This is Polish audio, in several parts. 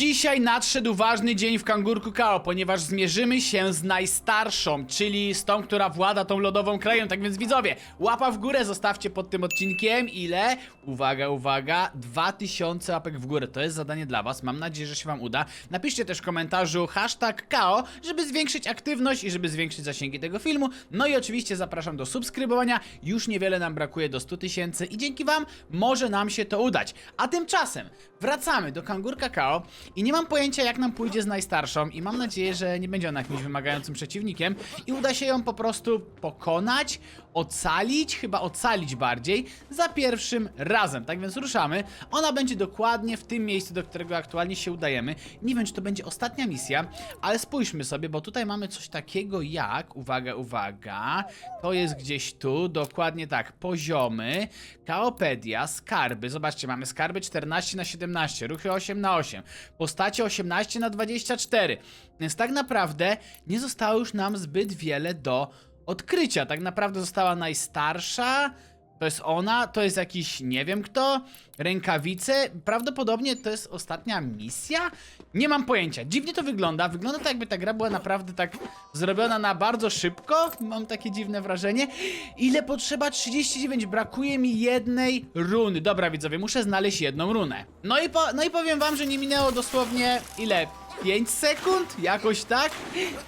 Dzisiaj nadszedł ważny dzień w Kangurku Kao, ponieważ zmierzymy się z najstarszą, czyli z tą, która włada tą lodową krają. Tak więc widzowie, łapa w górę zostawcie pod tym odcinkiem. Ile? Uwaga, uwaga, 2000 łapek w górę. To jest zadanie dla was. Mam nadzieję, że się wam uda. Napiszcie też w komentarzu hashtag KAO, żeby zwiększyć aktywność i żeby zwiększyć zasięgi tego filmu. No i oczywiście zapraszam do subskrybowania. Już niewiele nam brakuje do 100 tysięcy i dzięki wam może nam się to udać. A tymczasem wracamy do Kangurka Kao i nie mam pojęcia jak nam pójdzie z najstarszą i mam nadzieję, że nie będzie ona jakimś wymagającym przeciwnikiem. I uda się ją po prostu pokonać, ocalić, chyba ocalić bardziej, za pierwszym razem. Tak więc ruszamy. Ona będzie dokładnie w tym miejscu, do którego aktualnie się udajemy. Nie wiem, czy to będzie ostatnia misja, ale spójrzmy sobie, bo tutaj mamy coś takiego jak, uwaga, uwaga, to jest gdzieś tu, dokładnie tak, poziomy, kaopedia, skarby, zobaczcie, mamy skarby 14 na 17, ruchy 8 na 8, postacie 18 na 24, więc tak naprawdę nie zostało już nam zbyt wiele do odkrycia, tak naprawdę została najstarsza, to jest ona, to jest jakiś nie wiem kto, rękawice, prawdopodobnie to jest ostatnia misja? Nie mam pojęcia, dziwnie to wygląda, wygląda tak jakby ta gra była naprawdę tak zrobiona na bardzo szybko, mam takie dziwne wrażenie. Ile potrzeba? 39, brakuje mi jednej runy, dobra widzowie, muszę znaleźć jedną runę. No i, no i powiem wam, że nie minęło dosłownie, ile? 5 sekund? Jakoś tak?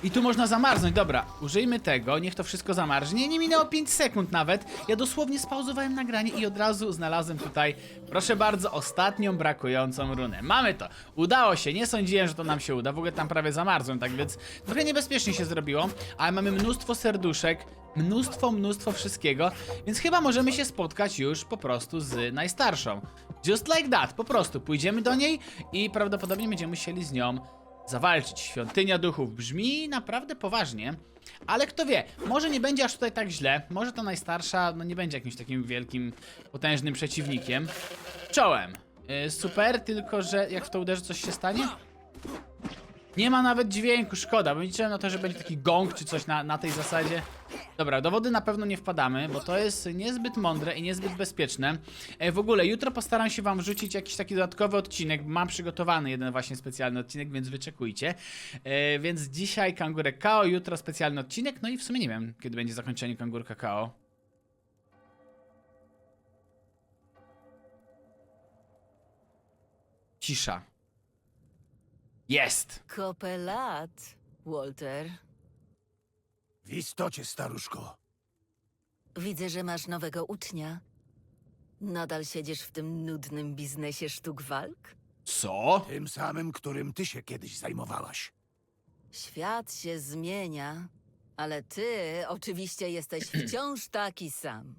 I tu można zamarznąć. Dobra, użyjmy tego, niech to wszystko zamarznie. Nie minęło 5 sekund nawet. Ja dosłownie spauzowałem nagranie i od razu znalazłem tutaj, proszę bardzo, ostatnią brakującą runę. Mamy to. Udało się. Nie sądziłem, że to nam się uda. W ogóle tam prawie zamarzłem, tak więc trochę niebezpiecznie się zrobiło, ale mamy mnóstwo serduszek. Mnóstwo, mnóstwo wszystkiego, więc chyba możemy się spotkać już po prostu z najstarszą. Just like that, po prostu pójdziemy do niej i prawdopodobnie będziemy musieli z nią zawalczyć. Świątynia duchów brzmi naprawdę poważnie, ale kto wie, może nie będzie aż tutaj tak źle, może ta najstarsza no nie będzie jakimś takim wielkim, potężnym przeciwnikiem. Czołem. Yy, super, tylko że jak w to uderzy coś się stanie? Nie ma nawet dźwięku, szkoda, bo liczyłem na to, że będzie taki gong czy coś na, na tej zasadzie. Dobra, do wody na pewno nie wpadamy, bo to jest niezbyt mądre i niezbyt bezpieczne. E, w ogóle jutro postaram się wam wrzucić jakiś taki dodatkowy odcinek. Mam przygotowany jeden właśnie specjalny odcinek, więc wyczekujcie. E, więc dzisiaj Kangurek Kao, jutro specjalny odcinek. No i w sumie nie wiem, kiedy będzie zakończenie Kangurka Kao. Cisza. Jest! Kopę lat, Walter. W istocie, staruszko. Widzę, że masz nowego ucznia. Nadal siedzisz w tym nudnym biznesie sztuk walk? Co? Tym samym, którym ty się kiedyś zajmowałaś. Świat się zmienia, ale ty oczywiście jesteś wciąż taki sam.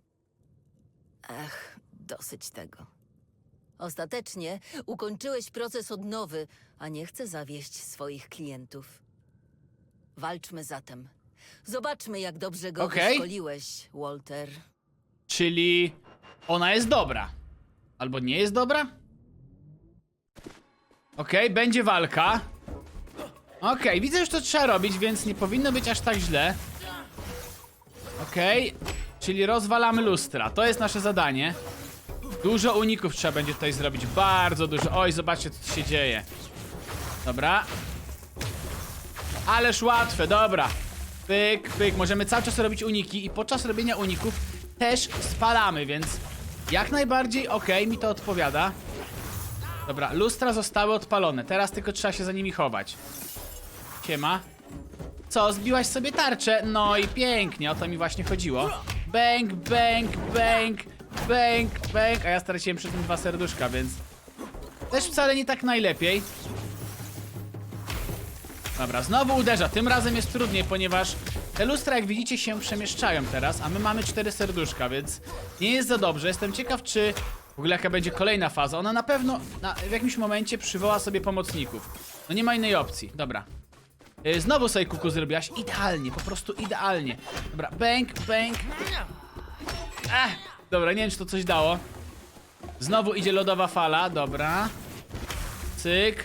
Ech, dosyć tego. Ostatecznie ukończyłeś proces odnowy, a nie chcę zawieść swoich klientów. Walczmy zatem. Zobaczmy, jak dobrze go Okej. Walter. Czyli ona jest dobra. Albo nie jest dobra? Okej, będzie walka. Okej, widzę już co trzeba robić, więc nie powinno być aż tak źle. Okej, czyli rozwalamy lustra. To jest nasze zadanie. Dużo uników trzeba będzie tutaj zrobić. Bardzo dużo. Oj, zobaczcie co się dzieje. Dobra. Ależ łatwe, dobra. Pyk, pyk. Możemy cały czas robić uniki i podczas robienia uników też spalamy, więc jak najbardziej okej, mi to odpowiada. Dobra, lustra zostały odpalone. Teraz tylko trzeba się za nimi chować. Siema. Co, zbiłaś sobie tarczę? No i pięknie, o to mi właśnie chodziło. Bang, bang, bang, bang, bang. A ja straciłem przy tym dwa serduszka, więc też wcale nie tak najlepiej. Dobra, znowu uderza. Tym razem jest trudniej, ponieważ te lustra, jak widzicie, się przemieszczają teraz, a my mamy cztery serduszka, więc nie jest za dobrze. Jestem ciekaw, czy w ogóle jaka będzie kolejna faza. Ona na pewno na, w jakimś momencie przywoła sobie pomocników. No nie ma innej opcji. Dobra. Yy, Znowu sobie kuku zrobiłaś. Idealnie, po prostu idealnie. Dobra, bang, bang. Ech, dobra, nie wiem, czy to coś dało. Znowu idzie lodowa fala, dobra. Cyk.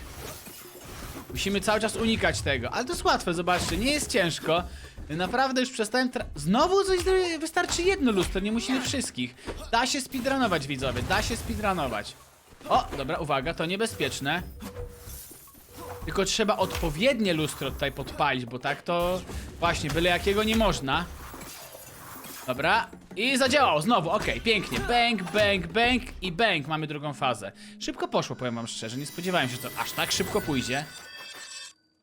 Musimy cały czas unikać tego, ale to jest łatwe, zobaczcie, nie jest ciężko. Naprawdę już przestałem tra... Znowu coś, wystarczy jedno lustro, nie musimy wszystkich. Da się speedrunować, widzowie, da się speedrunować. O, dobra, uwaga, to niebezpieczne. Tylko trzeba odpowiednie lustro tutaj podpalić, bo tak to właśnie byle jakiego nie można. Dobra. I zadziałało znowu, okej, pięknie. Bang, bang, bang i bang. Mamy drugą fazę. Szybko poszło, powiem wam szczerze. Nie spodziewałem się, że to aż tak szybko pójdzie.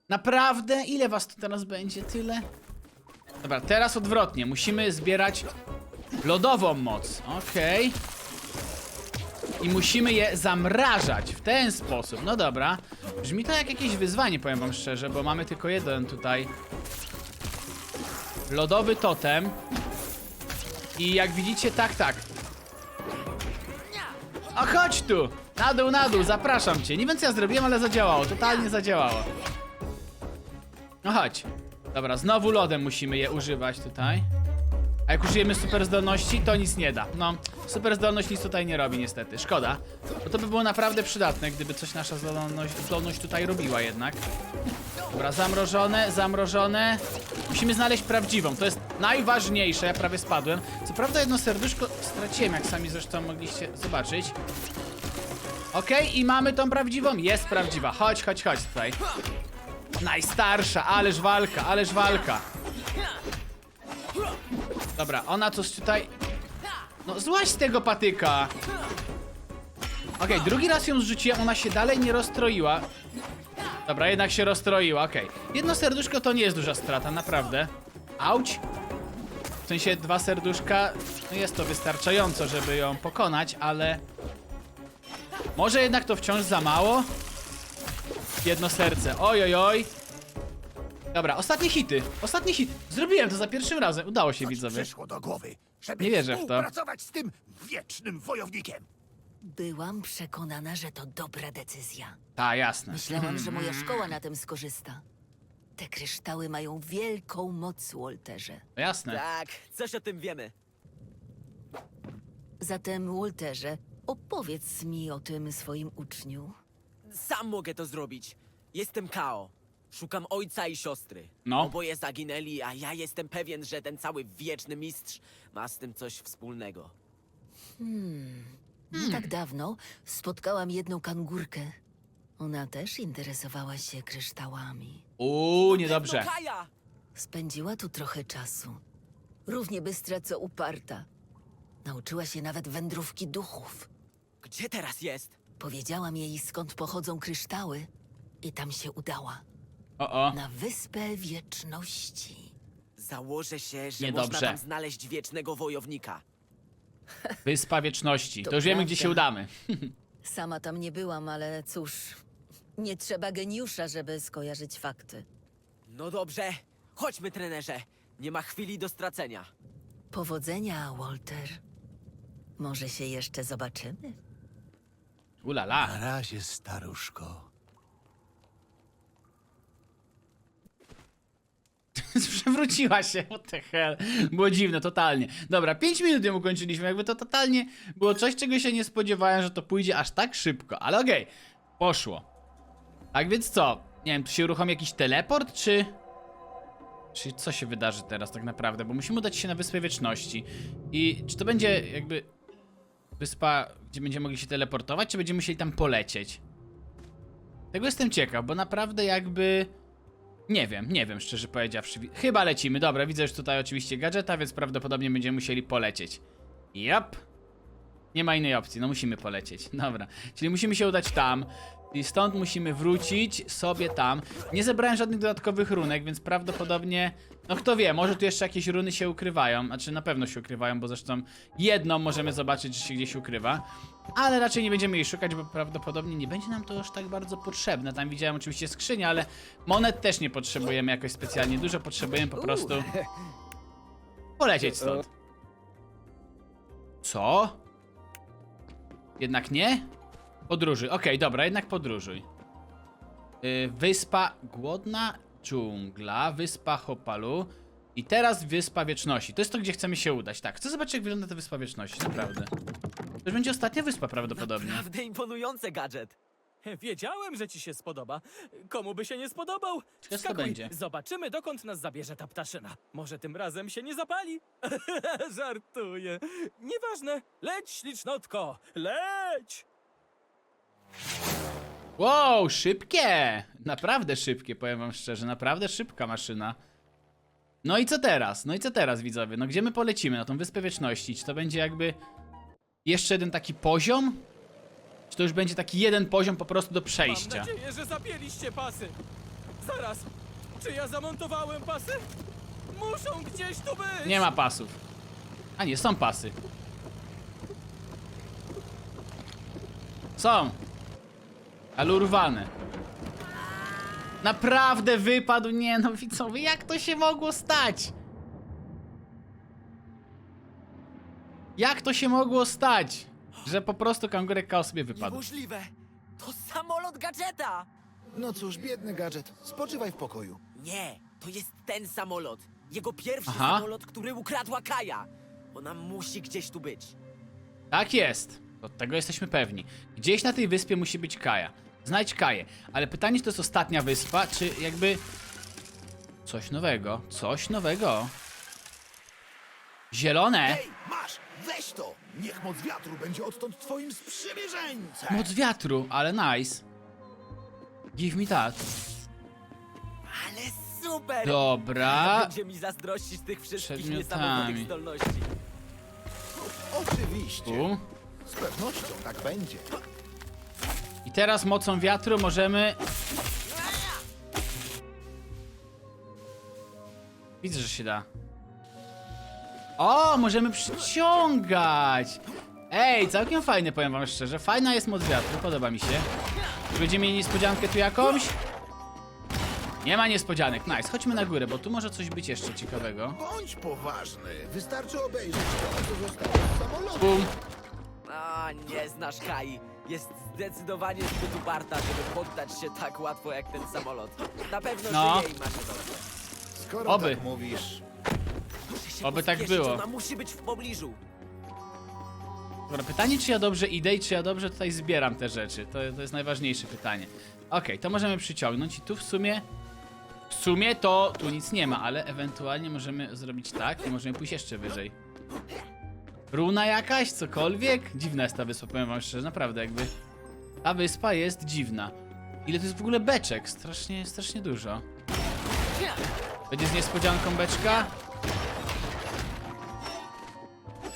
Naprawdę? Ile was tu teraz będzie? Tyle? Dobra, teraz odwrotnie. Musimy zbierać lodową moc. Okej. I musimy je zamrażać w ten sposób. No dobra. Brzmi to jak jakieś wyzwanie, powiem wam szczerze, bo mamy tylko jeden tutaj lodowy totem. I jak widzicie, tak, tak. A chodź tu! Na dół, na dół, zapraszam cię. Nie wiem co ja zrobiłem, ale zadziałało, totalnie zadziałało. No chodź. Dobra, znowu lodem musimy je używać tutaj. A jak użyjemy super zdolności, to nic nie da. No, super zdolność nic tutaj nie robi niestety. Szkoda. Bo to by było naprawdę przydatne, gdyby coś nasza zdolność, zdolność tutaj robiła jednak. Dobra, zamrożone, zamrożone. Musimy znaleźć prawdziwą. To jest najważniejsze. Ja prawie spadłem. Co prawda jedno serduszko straciłem, jak sami zresztą mogliście zobaczyć. Okej, i mamy tą prawdziwą. Jest prawdziwa. Chodź, chodź, chodź tutaj. Najstarsza, ależ walka, ależ walka. Dobra, ona coś tutaj... No, złaź z tego patyka. Okej, drugi raz ją zrzuciłem, ona się dalej nie rozstroiła. Dobra, jednak się rozstroiła, okej. Jedno serduszko to nie jest duża strata, naprawdę. Auć. W sensie dwa serduszka, no jest to wystarczająco, żeby ją pokonać, ale... Może jednak to wciąż za mało? Jedno serce, oj, oj, oj. Dobra, ostatnie hity, ostatnie hit. Zrobiłem to za pierwszym razem, udało się widzowie. przyszło do głowy, żeby Nie wierzę w to. współpracować z tym wiecznym wojownikiem? Byłam przekonana, że to dobra decyzja. Ta, jasne. Myślałam, że moja szkoła na tym skorzysta. Te kryształy mają wielką moc, Walterze. No jasne. Tak, coś o tym wiemy. Zatem, Walterze, opowiedz mi o tym swoim uczniu. Sam mogę to zrobić. Jestem Kao. Szukam ojca i siostry. No. Oboje zaginęli, a ja jestem pewien, że ten cały wieczny mistrz ma z tym coś wspólnego. Nie tak dawno spotkałam jedną kangurkę. Ona też interesowała się kryształami. Uuu, niedobrze. Kaja! Spędziła tu trochę czasu. Równie bystra co uparta. Nauczyła się nawet wędrówki duchów. Gdzie teraz jest? Powiedziałam jej, skąd pochodzą kryształy, i tam się udała. O, o. Na Wyspę Wieczności. Założę się, że Niedobrze. można tam znaleźć wiecznego wojownika. Wyspa Wieczności. To, To już wiemy, gdzie się udamy. Sama tam nie byłam, ale cóż, nie trzeba geniusza, żeby skojarzyć fakty. No dobrze, chodźmy, trenerze. Nie ma chwili do stracenia. Powodzenia, Walter. Może się jeszcze zobaczymy? Ulala. Na razie, staruszko. Przewróciła się, what the hell. Było dziwne, totalnie. Dobra, 5 minut ją ukończyliśmy, jakby to totalnie było coś, czego się nie spodziewałem, że to pójdzie aż tak szybko. Ale okej, poszło. Tak więc co? Nie wiem, tu się uruchomi jakiś teleport, czy... Czy co się wydarzy teraz tak naprawdę? Bo musimy udać się na Wyspę Wieczności. I czy to będzie jakby wyspa, gdzie będziemy mogli się teleportować, czy będziemy musieli tam polecieć? Tego jestem ciekaw, bo naprawdę jakby... Nie wiem, nie wiem, szczerze powiedziawszy. Wi- Chyba lecimy. Dobra, widzę już tutaj oczywiście gadżeta, więc prawdopodobnie będziemy musieli polecieć. Jap. Nie ma innej opcji, no musimy polecieć. Dobra, czyli musimy się udać tam. I stąd musimy wrócić sobie tam. Nie zebrałem żadnych dodatkowych runek, więc prawdopodobnie... No kto wie, może tu jeszcze jakieś runy się ukrywają. Znaczy na pewno się ukrywają, bo zresztą jedną możemy zobaczyć, że się gdzieś ukrywa. Ale raczej nie będziemy jej szukać, bo prawdopodobnie nie będzie nam to już tak bardzo potrzebne. Tam widziałem oczywiście skrzynię, ale monet też nie potrzebujemy jakoś specjalnie dużo. Potrzebujemy po prostu polecieć stąd. Co? Jednak nie? Podróżuj. Okej, dobra, jednak podróżuj. Yy, wyspa Głodna Dżungla, Wyspa Hopalu i teraz Wyspa Wieczności. To jest to, gdzie chcemy się udać. Tak, chcę zobaczyć, jak wygląda ta Wyspa Wieczności, naprawdę. To już będzie ostatnia wyspa prawdopodobnie. Naprawdę imponujący gadżet. Wiedziałem, że ci się spodoba. Komu by się nie spodobał? Wskakuj, będzie. Zobaczymy, dokąd nas zabierze ta ptaszyna. Może tym razem się nie zapali? Żartuję. Nieważne. Leć, ślicznotko. Leć! Wow, szybkie! Naprawdę szybkie, powiem wam szczerze, naprawdę szybka maszyna. No i co teraz? No i co teraz, widzowie? No gdzie my polecimy? Na tą Wyspę Wieczności? Czy to będzie jakby jeszcze jeden taki poziom? Czy to już będzie taki jeden poziom po prostu do Mam przejścia? nadzieję, że zapięliście pasy. Zaraz, czy ja zamontowałem pasy? Muszą gdzieś tu być! Nie ma pasów. A nie, są pasy. Są. Ale urwane. Naprawdę wypadł? Nie no, widzowie, jak to się mogło stać? Jak to się mogło stać? Że po prostu kangurek Kao sobie wypadł. Niemożliwe! To samolot gadżeta! No cóż, biedny gadżet. Spoczywaj w pokoju. Nie, to jest ten samolot. Jego pierwszy Aha. samolot, który ukradła Kaja. Ona musi gdzieś tu być. Tak jest. Od tego jesteśmy pewni. Gdzieś na tej wyspie musi być Kaja. Znajdź Kaję. Ale pytanie, czy to jest ostatnia wyspa, czy jakby... Coś nowego. Coś nowego. Zielone. Hej, masz! Weź to! Niech moc wiatru będzie odtąd twoim sprzymierzeńcem! Moc wiatru, ale nice. Give me that. Ale super! Dobra. Będzie mi zazdrościć tych wszystkich Przedmiotami. niesamowitych zdolności. Oczywiście. Tu. Z pewnością tak będzie. Teraz mocą wiatru możemy... Widzę, że się da. O, możemy przyciągać! Ej, całkiem fajny, powiem wam szczerze. Fajna jest moc wiatru, podoba mi się. Czy będziemy mieli niespodziankę tu jakąś? Nie ma niespodzianek. Nice, chodźmy na górę, bo tu może coś być jeszcze ciekawego. Bądź poważny. Wystarczy obejrzeć to, co zostało z samolotu. Bum. A, nie znasz Kai. Jest zdecydowanie zbyt uparta, żeby poddać się tak łatwo jak ten samolot. Na pewno No. żyje i ma się dobrze. Skoro Oby. tak mówisz, Muszę się Oby tak pospieszyć, było. Ona musi być w pobliżu. Dobra, pytanie, czy ja dobrze idę i czy ja dobrze tutaj zbieram te rzeczy. To, to jest najważniejsze pytanie. Okej, to możemy przyciągnąć i tu w sumie... W sumie to tu nic nie ma, ale ewentualnie możemy zrobić tak i możemy pójść jeszcze wyżej. Runa jakaś, cokolwiek? Dziwna jest ta wyspa, powiem wam szczerze, naprawdę jakby... Ta wyspa jest dziwna. Ile to jest w ogóle beczek? Strasznie, strasznie dużo. Będzie z niespodzianką beczka?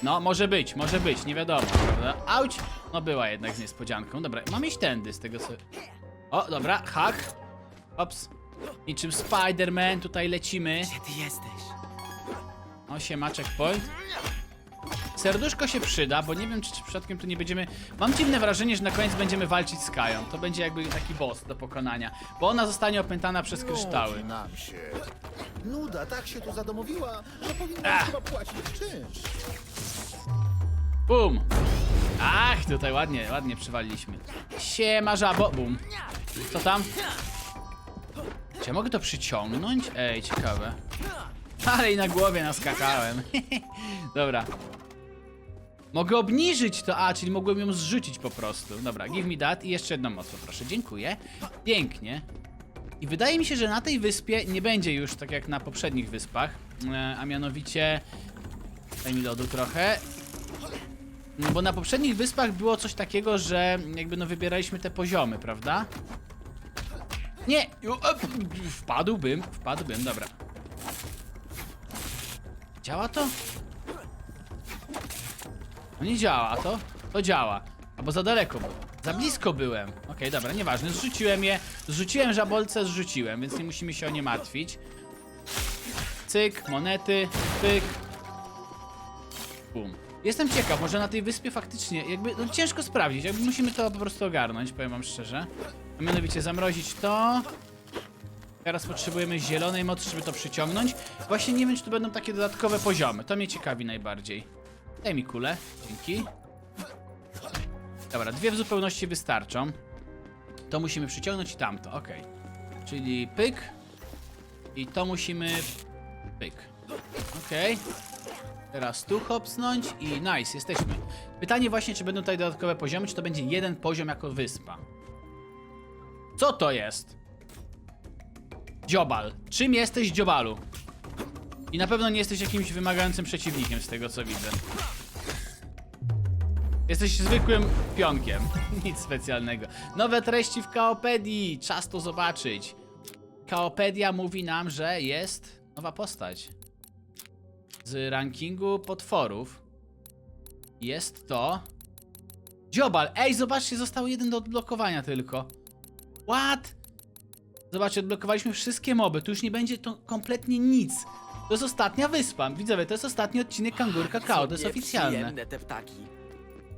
No, może być, może być, nie wiadomo, prawda? Auć! No była jednak z niespodzianką. Dobra, mam iść tędy z tego co... O, dobra, hak. Ops. Niczym Spider-Man, tutaj lecimy. Gdzie ty jesteś? O, siema, checkpoint. Serduszko się przyda, bo nie wiem, czy, przypadkiem tu nie będziemy... Mam dziwne wrażenie, że na koniec będziemy walczyć z Kają. To będzie jakby taki boss do pokonania. Bo ona zostanie opętana przez kryształy. nudzi nam się. Nuda tak się tu zadomowiła, że powinna Ach. chyba płacić czynsz. Bum! Ach, tutaj ładnie, ładnie przywaliliśmy. Siema, żabo. Bum. Co tam? Czy ja mogę to przyciągnąć? Ej, ciekawe. Ale i na głowie naskakałem. Dobra. Mogę obniżyć to, a, czyli mogłem ją zrzucić po prostu. Dobra, give me that i jeszcze jedną moc poproszę. Dziękuję. Pięknie. I wydaje mi się, że na tej wyspie nie będzie już tak jak na poprzednich wyspach, e, a mianowicie... Daj mi lodu trochę. No bo na poprzednich wyspach było coś takiego, że jakby no wybieraliśmy te poziomy, prawda? Nie! Op, Wpadłbym, wpadłbym, dobra. Działa to? No nie działa, a to? To działa. Albo za daleko było. Za blisko byłem. Okej, dobra, nieważne. Zrzuciłem je. Zrzuciłem żabolce, zrzuciłem, więc nie musimy się o nie martwić. Cyk, monety, pyk. Bum. Jestem ciekaw, może na tej wyspie faktycznie, jakby, no ciężko sprawdzić, jakby musimy to po prostu ogarnąć, powiem wam szczerze. A mianowicie zamrozić to. Teraz potrzebujemy zielonej mocy, żeby to przyciągnąć. Właśnie nie wiem, czy tu będą takie dodatkowe poziomy, to mnie ciekawi najbardziej. Daj mi kulę, dzięki. Dobra, dwie w zupełności wystarczą. To musimy przyciągnąć i tamto, okej. Czyli pyk. I to musimy... pyk. Okej. Teraz tu hopsnąć i nice, jesteśmy. Pytanie właśnie, czy będą tutaj dodatkowe poziomy, czy to będzie jeden poziom jako wyspa. Co to jest? Dziobal. Czym jesteś, Dziobalu? I na pewno nie jesteś jakimś wymagającym przeciwnikiem z tego, co widzę. Jesteś zwykłym pionkiem. Nic specjalnego. Nowe treści w Kaopedii. Czas to zobaczyć. Kaopedia mówi nam, że jest nowa postać. Z rankingu potworów jest to Dziobal. Ej, zobaczcie, został jeden do odblokowania tylko. What? Zobaczcie, odblokowaliśmy wszystkie moby. Tu już nie będzie to kompletnie nic. To jest ostatnia wyspa. Widzowie, to jest ostatni odcinek Kangur Kakao. To jest oficjalne. Te ptaki.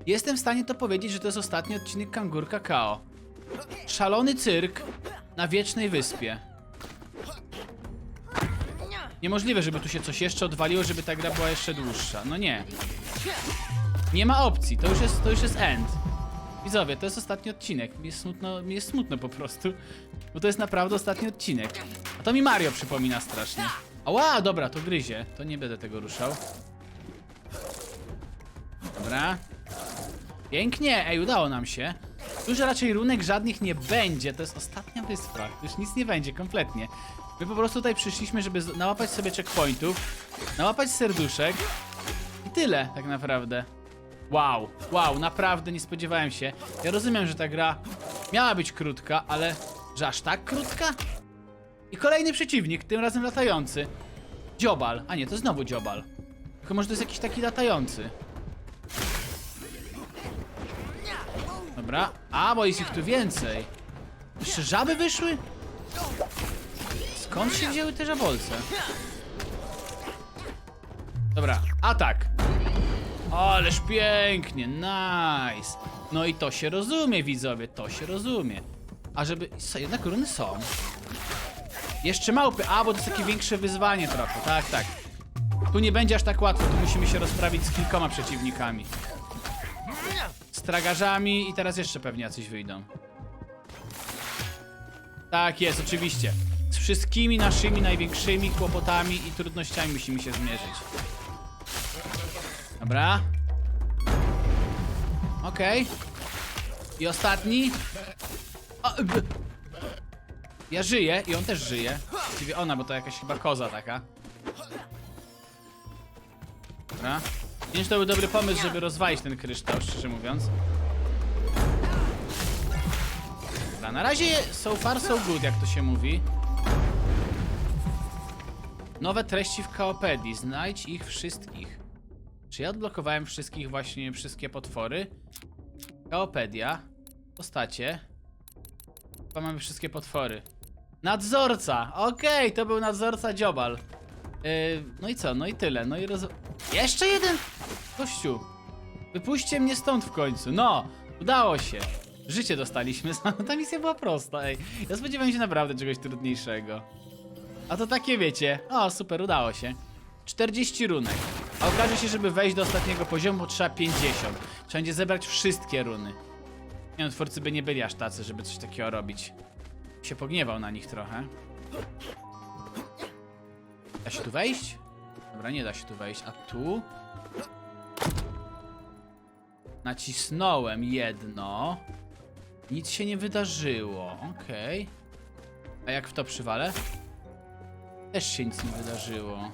Jestem w stanie to powiedzieć, że to jest ostatni odcinek Kangur Kakao. Szalony cyrk na wiecznej wyspie. Niemożliwe, żeby tu się coś jeszcze odwaliło, żeby ta gra była jeszcze dłuższa. No nie. Nie ma opcji, to już jest, to już jest end. Widzowie, to jest ostatni odcinek. Mi jest smutno, mi jest smutno po prostu. Bo to jest naprawdę ostatni odcinek. A to mi Mario przypomina strasznie. Ała, dobra, to gryzie. To nie będę tego ruszał. Dobra. Pięknie, ej, udało nam się. Już raczej runek żadnych nie będzie, to jest ostatnia wyspa. Już nic nie będzie, kompletnie. My po prostu tutaj przyszliśmy, żeby nałapać sobie checkpointów, nałapać serduszek i tyle tak naprawdę. Wow, wow, naprawdę nie spodziewałem się. Ja rozumiem, że ta gra miała być krótka, ale że aż tak krótka? I kolejny przeciwnik, tym razem latający. Dziobal, a nie, to znowu dziobal. Tylko może to jest jakiś taki latający. Dobra. A, bo jest ich tu więcej. Jeszcze żaby wyszły? Skąd się wzięły te żabolce? Dobra, atak. Ależ pięknie, nice. No i to się rozumie, widzowie, to się rozumie. A żeby... Co, jednak runy są. Jeszcze małpy, a bo to jest takie większe wyzwanie trochę, tak, tak. Tu nie będzie aż tak łatwo, tu musimy się rozprawić z kilkoma przeciwnikami z tragarzami i teraz jeszcze pewnie jacyś wyjdą. Tak jest, oczywiście. Z wszystkimi naszymi największymi kłopotami i trudnościami musimy się zmierzyć. Dobra. Okej. I ostatni. O, ja żyję i on też żyje. Właściwie ona, bo to jakaś chyba koza taka. Dobra. Wiem, to był dobry pomysł, żeby rozwalić ten kryształ, szczerze mówiąc. Dobra, na razie so far so good, jak to się mówi. Nowe treści w Kaopedii. Znajdź ich wszystkich. Czy ja odblokowałem wszystkich właśnie, wszystkie potwory? Kaopedia. Postacie. Chyba mamy wszystkie potwory. Nadzorca! Okej, to był nadzorca Dziobal. Yy, no i co? No i tyle. No i roz... Jeszcze jeden! Gościu! Wypuśćcie mnie stąd w końcu. No! Udało się. Życie dostaliśmy. Ta misja była prosta, ej. Ja spodziewałem się naprawdę czegoś trudniejszego. A to takie wiecie. O, super, udało się. 40 runek. A okaże się, żeby wejść do ostatniego poziomu trzeba 50. Trzeba będzie zebrać wszystkie runy. Nie no, twórcy by nie byli aż tacy, żeby coś takiego robić. Się pogniewał na nich trochę. Da się tu wejść? Dobra, nie da się tu wejść. A tu? Nacisnąłem jedno. Nic się nie wydarzyło. Okej. A jak w to przywalę? Też się nic nie wydarzyło.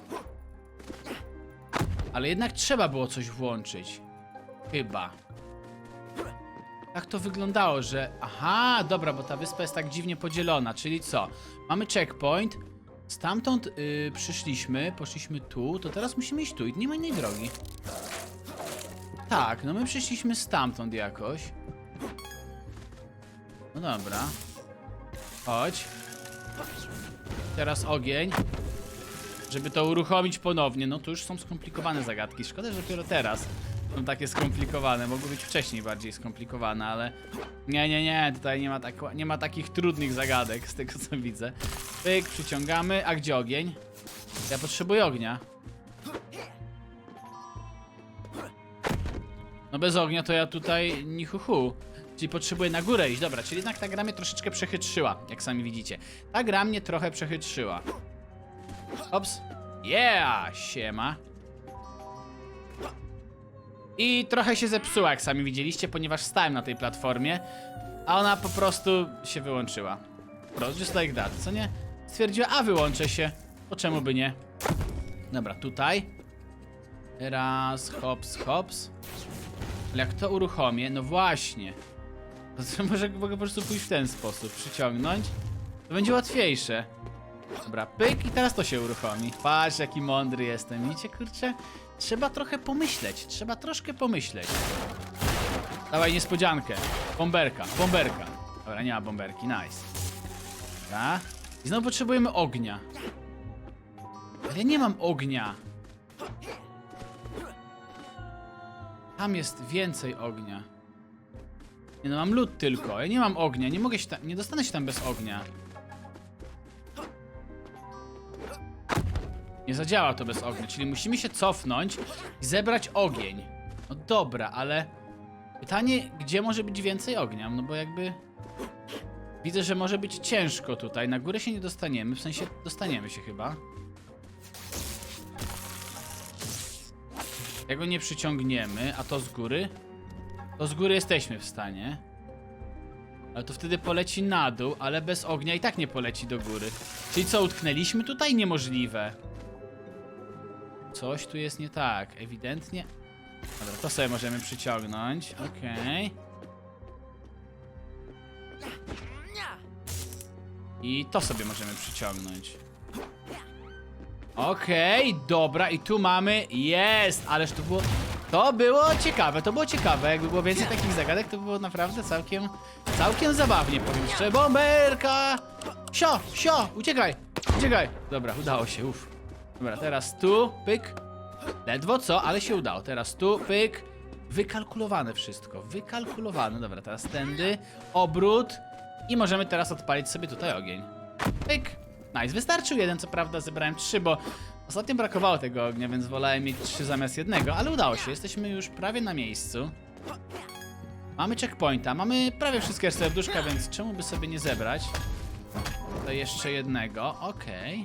Ale jednak trzeba było coś włączyć. Chyba. Tak to wyglądało, że... Aha, dobra, bo ta wyspa jest tak dziwnie podzielona, czyli co? Mamy checkpoint, stamtąd yy, przyszliśmy, poszliśmy tu, to teraz musimy iść tu i nie ma innej drogi. Tak, no my przyszliśmy stamtąd jakoś. No dobra. Chodź. Teraz ogień. Żeby to uruchomić ponownie, no to już są skomplikowane zagadki. Szkoda, że dopiero teraz są takie skomplikowane. Mogły być wcześniej bardziej skomplikowane, ale nie, nie, nie, tutaj nie ma, tak, nie ma takich trudnych zagadek z tego co widzę. Pyk, przyciągamy. A gdzie ogień? Ja potrzebuję ognia. No bez ognia to ja tutaj ni hu hu. Czyli potrzebuję na górę iść. Dobra, czyli jednak ta gra mnie troszeczkę przechytrzyła, jak sami widzicie. Ta gra mnie trochę przechytrzyła. Ops. Yeah! Siema. I trochę się zepsuła, jak sami widzieliście, ponieważ stałem na tej platformie, a ona po prostu się wyłączyła. Prost, just like that, co nie? Stwierdziła, a wyłączę się, to czemu by nie? Dobra, tutaj. Raz, hops, hops. Ale jak to uruchomię, no właśnie. To może mogę po prostu pójść w ten sposób, przyciągnąć. To będzie łatwiejsze. Dobra, pyk i teraz to się uruchomi. Patrz, jaki mądry jestem. Widzicie, kurczę? Trzeba trochę pomyśleć, trzeba troszkę pomyśleć. Dawaj niespodziankę. Bomberka, bomberka. Dobra, nie ma bomberki, nice. Dobra. I znowu potrzebujemy ognia. Ale ja nie mam ognia. Tam jest więcej ognia. Nie no, mam lód tylko. Ja nie mam ognia, nie mogę się tam, nie dostanę się tam bez ognia. Nie zadziała to bez ognia, czyli musimy się cofnąć i zebrać ogień. No dobra, ale pytanie, gdzie może być więcej ognia? No bo jakby widzę, że może być ciężko tutaj. Na górę się nie dostaniemy, w sensie dostaniemy się chyba. Tego nie przyciągniemy, a to z góry? To z góry jesteśmy w stanie. Ale to wtedy poleci na dół, ale bez ognia i tak nie poleci do góry. Czyli co, utknęliśmy tutaj? Niemożliwe. Coś tu jest nie tak, ewidentnie. Dobra, to sobie możemy przyciągnąć. Okej. I to sobie możemy przyciągnąć. Okej, dobra, i tu mamy. Jest! Ależ to było. To było ciekawe, to było ciekawe. Jakby było więcej takich zagadek, to było naprawdę całkiem. Całkiem zabawnie, powiem szczerze. Bomberka! Sio, sio, uciekaj! Uciekaj! Dobra, udało się, uff. Dobra, teraz tu, pyk. Ledwo co, ale się udało. Teraz tu, pyk. Wykalkulowane wszystko, wykalkulowane. Dobra, teraz tędy, obrót. I możemy teraz odpalić sobie tutaj ogień. Pyk. Nice, wystarczył jeden, co prawda zebrałem trzy, bo ostatnio brakowało tego ognia, więc wolałem mieć trzy zamiast jednego, ale udało się, jesteśmy już prawie na miejscu. Mamy checkpointa, mamy prawie wszystkie serduszka, więc czemu by sobie nie zebrać? To jeszcze jednego, okej.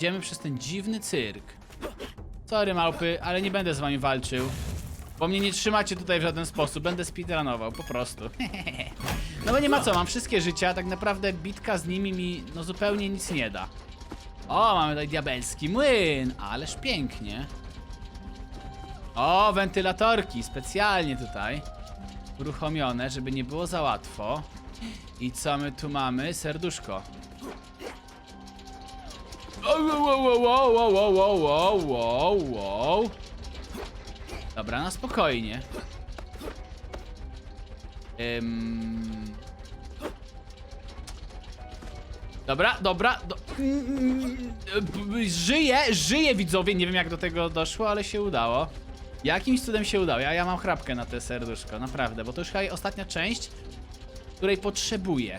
Idziemy przez ten dziwny cyrk. Sorry małpy, ale nie będę z wami walczył. Bo mnie nie trzymacie tutaj w żaden sposób, będę speedrunował, po prostu. no bo nie ma co, mam wszystkie życia, tak naprawdę bitka z nimi mi no zupełnie nic nie da. O, mamy tutaj diabelski młyn, ależ pięknie. O, wentylatorki, specjalnie tutaj. Uruchomione, żeby nie było za łatwo. I co my tu mamy? Serduszko. Wow, wow, wow, wow, wow, wow, wow. Dobra, na spokojnie. Ym... Dobra, dobra. Do... Żyję, żyję widzowie. Nie wiem jak do tego doszło, ale się udało. Jakimś cudem się udało. Ja, ja mam chrapkę na te serduszko, naprawdę, bo to już chyba ostatnia część, której potrzebuję.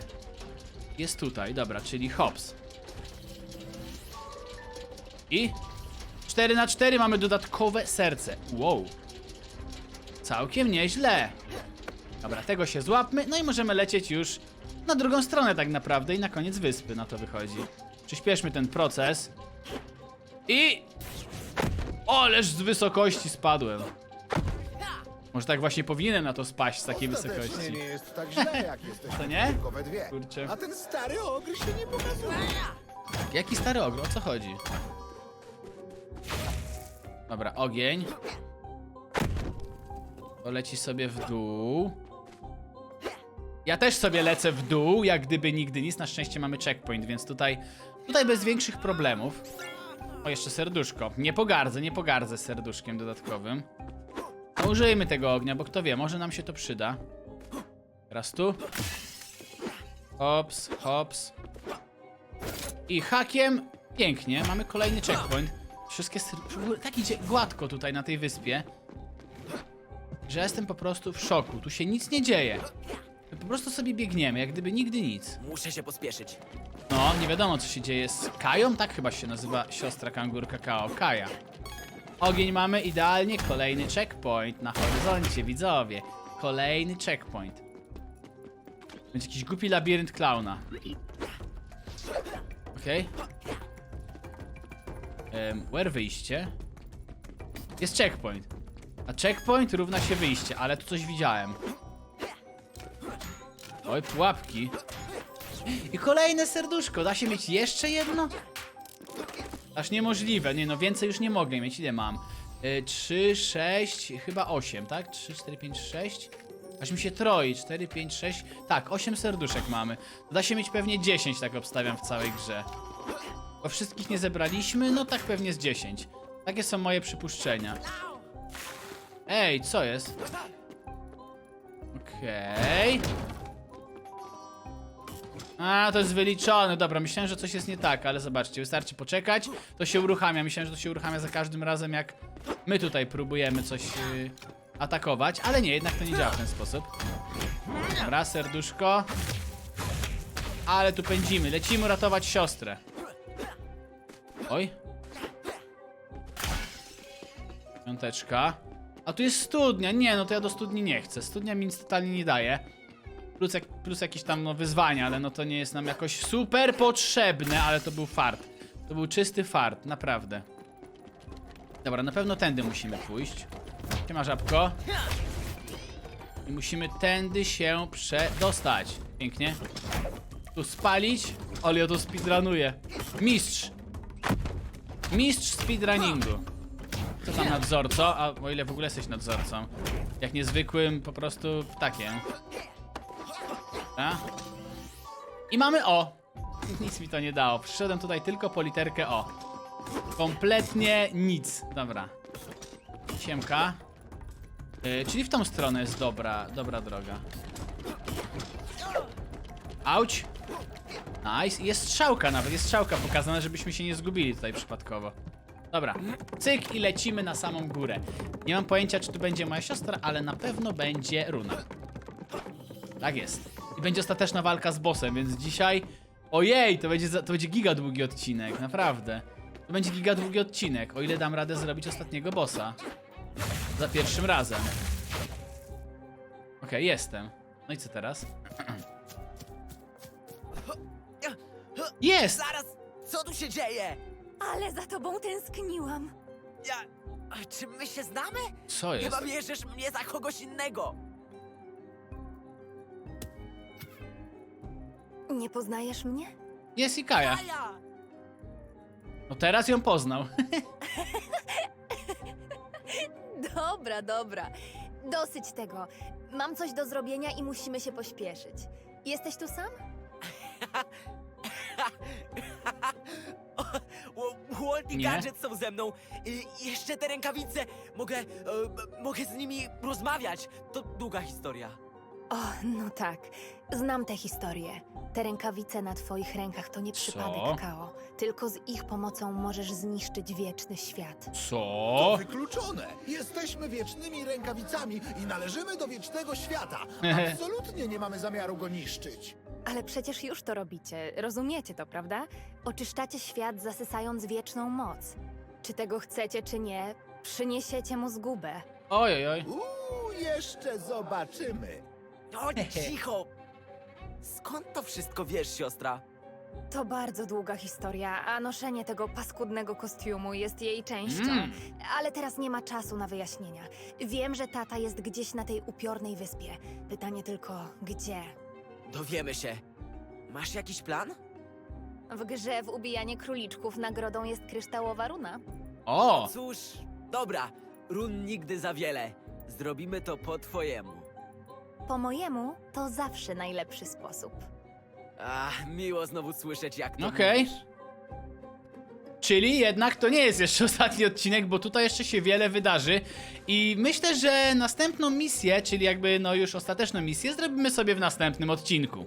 Jest tutaj, dobra, czyli hops. I 4 na 4 mamy dodatkowe serce. Wow. Całkiem nieźle. Dobra, tego się złapmy. No i możemy lecieć już na drugą stronę tak naprawdę i na koniec wyspy na to wychodzi. Przyspieszmy ten proces. I... Oleż z wysokości spadłem. Może tak właśnie powinienem na to spaść z takiej Ostatecznie wysokości. nie jest tak źle, jak jesteśmy To nie? tylko we dwie. Kurczę. A ten stary ogr się nie pokazuje. Jaki stary ogro? O co chodzi? Dobra, ogień. To leci sobie w dół. Ja też sobie lecę w dół, jak gdyby nigdy nic. Na szczęście mamy checkpoint, więc tutaj, tutaj bez większych problemów. O, jeszcze serduszko. Nie pogardzę, nie pogardzę serduszkiem dodatkowym. No, użyjmy tego ognia, bo kto wie, może nam się to przyda. Teraz tu. Hops, hops. I hakiem pięknie, mamy kolejny checkpoint. Wszystkie tak idzie gładko tutaj na tej wyspie, że jestem po prostu w szoku. Tu się nic nie dzieje. My po prostu sobie biegniemy, jak gdyby nigdy nic. Muszę się pospieszyć. No, nie wiadomo co się dzieje z Kają, tak chyba się nazywa siostra kangur kakao, Kaja. Ogień mamy idealnie, kolejny checkpoint na horyzoncie, widzowie. Kolejny checkpoint. Będzie jakiś głupi labirynt klauna. Okej. Okay. Where wyjście? Jest checkpoint. A checkpoint równa się wyjście, ale tu coś widziałem. Oj, pułapki. I kolejne serduszko. Da się mieć jeszcze jedno? Aż niemożliwe. Nie no, więcej już nie mogę mieć. Ile mam? Y, 3, 6, chyba 8, tak? 3, 4, 5, 6. Aż mi się troi. 4, 5, 6. Tak, 8 serduszek mamy. Da się mieć pewnie 10, tak obstawiam w całej grze. Bo wszystkich nie zebraliśmy, no tak pewnie z 10. Takie są moje przypuszczenia. Ej, co jest? Okej. A, to jest wyliczone. Dobra, myślałem, że coś jest nie tak, ale zobaczcie, wystarczy poczekać. To się uruchamia. Myślałem, że to się uruchamia za każdym razem, jak my tutaj próbujemy coś yy, atakować, ale nie, jednak to nie działa w ten sposób. Dobra, serduszko. Ale tu pędzimy. Lecimy ratować siostrę. Oj. Piąteczka. A tu jest studnia. Nie, no to ja do studni nie chcę. Studnia mi nic totalnie nie daje. Plus, jak, plus jakieś tam no, wyzwania, ale no to nie jest nam jakoś super potrzebne, ale to był fart. To był czysty fart, naprawdę. Dobra, na pewno tędy musimy pójść. Siema żabko. I musimy tędy się przedostać. Pięknie. Tu spalić. Olio to speedrunuje. Mistrz. Mistrz speedrunningu. Co tam nadzorco? A o ile w ogóle jesteś nadzorcą? Jak niezwykłym po prostu ptakiem. A? I mamy O. Nic mi to nie dało. Przyszedłem tutaj tylko po literkę O. Kompletnie nic. Dobra. Siemka. Yy, czyli w tą stronę jest dobra, dobra droga. Auć. Nice. Jest strzałka nawet, jest strzałka pokazana, żebyśmy się nie zgubili tutaj przypadkowo. Dobra, cyk i lecimy na samą górę. Nie mam pojęcia, czy tu będzie moja siostra, ale na pewno będzie runa. Tak jest. I będzie ostateczna walka z bossem, więc dzisiaj... Ojej, to będzie, to będzie giga długi odcinek, naprawdę. To będzie giga długi odcinek, o ile dam radę zrobić ostatniego bossa. Za pierwszym razem. Okej, jestem. No i co teraz? Jest! Zaraz, co tu się dzieje? Ale za tobą tęskniłam. Ja... a Czy my się znamy? Co jest? Chyba bierzesz mnie za kogoś innego. Nie poznajesz mnie? Jest i Kaja. Kaja! No teraz ją poznał. Dobra, dobra. Dosyć tego. Mam coś do zrobienia i musimy się pośpieszyć. Jesteś tu sam? Walt i Nie. Gadget są ze mną. I jeszcze te rękawice. Mogę... E, mogę z nimi rozmawiać. To długa historia. O, no tak. Znam tę historię. Te rękawice na twoich rękach to nie Co? przypadek, Kao. Tylko z ich pomocą możesz zniszczyć wieczny świat. Co? Wykluczone! Jesteśmy wiecznymi rękawicami i należymy do wiecznego świata. Absolutnie nie mamy zamiaru go niszczyć. Ale przecież już to robicie. Rozumiecie to, prawda? Oczyszczacie świat, zasysając wieczną moc. Czy tego chcecie, czy nie, przyniesiecie mu zgubę. Oj, oj, oj. Uuu, jeszcze zobaczymy. O, cicho! Skąd to wszystko wiesz, siostra? To bardzo długa historia, a noszenie tego paskudnego kostiumu jest jej częścią. Mm. Ale teraz nie ma czasu na wyjaśnienia. Wiem, że tata jest gdzieś na tej upiornej wyspie. Pytanie tylko, gdzie? Dowiemy się. Masz jakiś plan? W grze w ubijanie króliczków nagrodą jest kryształowa runa. O! Cóż, dobra. Run nigdy za wiele. Zrobimy to po twojemu. Po mojemu to zawsze najlepszy sposób. Ach, miło znowu słyszeć, jak to Okej. mówisz. Czyli jednak to nie jest jeszcze ostatni odcinek, bo tutaj jeszcze się wiele wydarzy. I myślę, że następną misję, czyli jakby no już ostateczną misję, zrobimy sobie w następnym odcinku.